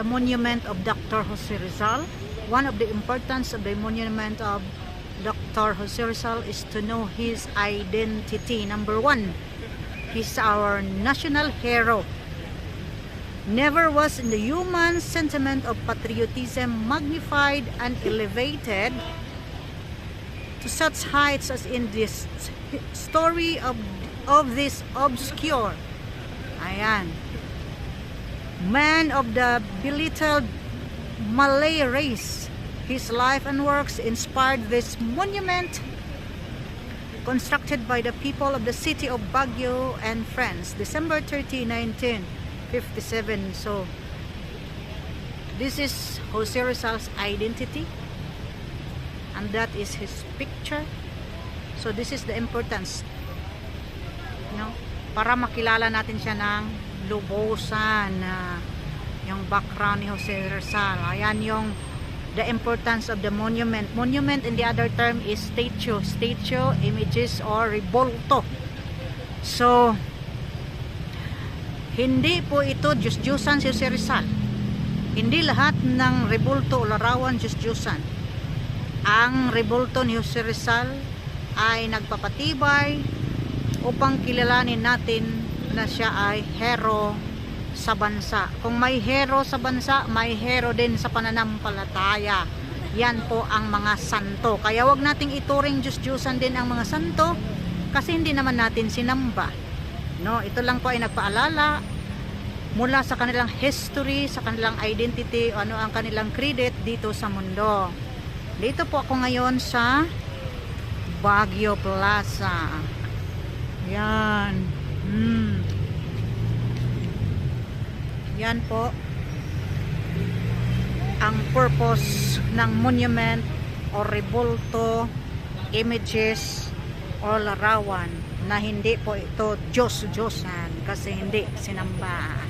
the monument of Dr. Jose Rizal. One of the importance of the monument of Dr. Jose Rizal is to know his identity. Number one, he's our national hero. Never was in the human sentiment of patriotism magnified and elevated to such heights as in this story of of this obscure ayan man of the belittled Malay race. His life and works inspired this monument constructed by the people of the city of Baguio and France December 30 1957 so this is Jose Rizal's identity and that is his picture. So this is the importance no para makilala natin siya ng lubusan na yung background ni Jose Rizal ayan yung the importance of the monument monument in the other term is statue statue images or rebulto so hindi po ito Diyos-Diyosan si Jose Rizal hindi lahat ng rebulto o larawan Diyos-Diyosan ang rebulto ni Jose Rizal ay nagpapatibay upang kilalanin natin na siya ay hero sa bansa. Kung may hero sa bansa, may hero din sa pananampalataya. Yan po ang mga santo. Kaya wag nating ituring Diyos-Diyosan din ang mga santo kasi hindi naman natin sinamba. No, ito lang po ay nagpaalala mula sa kanilang history, sa kanilang identity, ano ang kanilang credit dito sa mundo. Dito po ako ngayon sa Baguio Plaza. Yan. Hmm. Yan po ang purpose ng monument o rebulto images o larawan na hindi po ito Diyos-Diyosan kasi hindi sinamba.